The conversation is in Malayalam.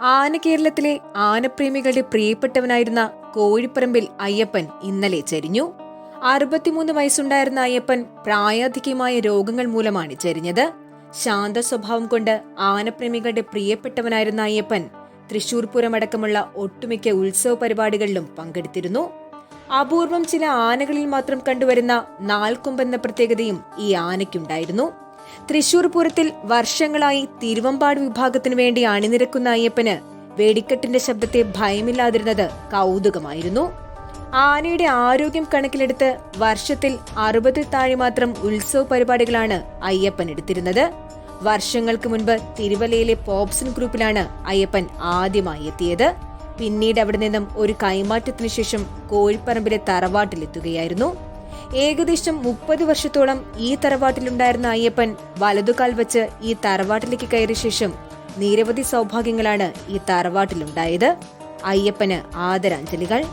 ആനകേരളത്തിലെ ആനപ്രേമികളുടെ പ്രിയപ്പെട്ടവനായിരുന്ന കോഴിപ്പറമ്പിൽ അയ്യപ്പൻ ഇന്നലെ ചരിഞ്ഞു. അറുപത്തിമൂന്ന് വയസ്സുണ്ടായിരുന്ന അയ്യപ്പൻ പ്രായാധിക്യമായ രോഗങ്ങൾ മൂലമാണ് ചരിഞ്ഞത്. ശാന്ത സ്വഭാവം കൊണ്ട് ആനപ്രേമികളുടെ പ്രിയപ്പെട്ടവനായിരുന്ന അയ്യപ്പൻ തൃശൂർ പൂരമടക്കമുള്ള ഒട്ടുമിക്ക ഉത്സവ പരിപാടികളിലും പങ്കെടുത്തിരുന്നു. അപൂർവം ചില ആനകളിൽ മാത്രം കണ്ടുവരുന്ന നാൽക്കൊമ്പെന്ന പ്രത്യേകതയും ഈ ആനയ്ക്കുണ്ടായിരുന്നു. തൃശൂർ പൂരത്തിൽ വർഷങ്ങളായി തിരുവമ്പാട് വിഭാഗത്തിനു വേണ്ടി അണിനിരക്കുന്ന അയ്യപ്പന് വെടിക്കെട്ടിന്റെ ശബ്ദത്തെ ഭയമില്ലാതിരുന്നത് കൗതുകമായിരുന്നു. ആനയുടെ ആരോഗ്യം കണക്കിലെടുത്ത് വർഷത്തിൽ അറുപതിൽ താഴെ മാത്രം ഉത്സവ പരിപാടികളാണ് അയ്യപ്പൻ എടുത്തിരുന്നത്. വർഷങ്ങൾക്ക് മുൻപ് തിരുവല്ലയിലെ പോപ്സൺ ഗ്രൂപ്പിലാണ് അയ്യപ്പൻ ആദ്യമായി എത്തിയത്. പിന്നീട് അവിടെ നിന്നും ഒരു കൈമാറ്റത്തിനു ശേഷം കോഴിപ്പറമ്പിലെ തറവാട്ടിലെത്തുകയായിരുന്നു. ഏകദേശം മുപ്പത് വർഷത്തോളം ഈ തറവാട്ടിലുണ്ടായിരുന്ന അയ്യപ്പൻ വലതുകാൽ വെച്ച് ഈ തറവാട്ടിലേക്ക് കയറിയ ശേഷം നിരവധി സൗഭാഗ്യങ്ങളാണ് ഈ തറവാട്ടിലുണ്ടായത്. അയ്യപ്പന് ആദരാഞ്ജലികൾ.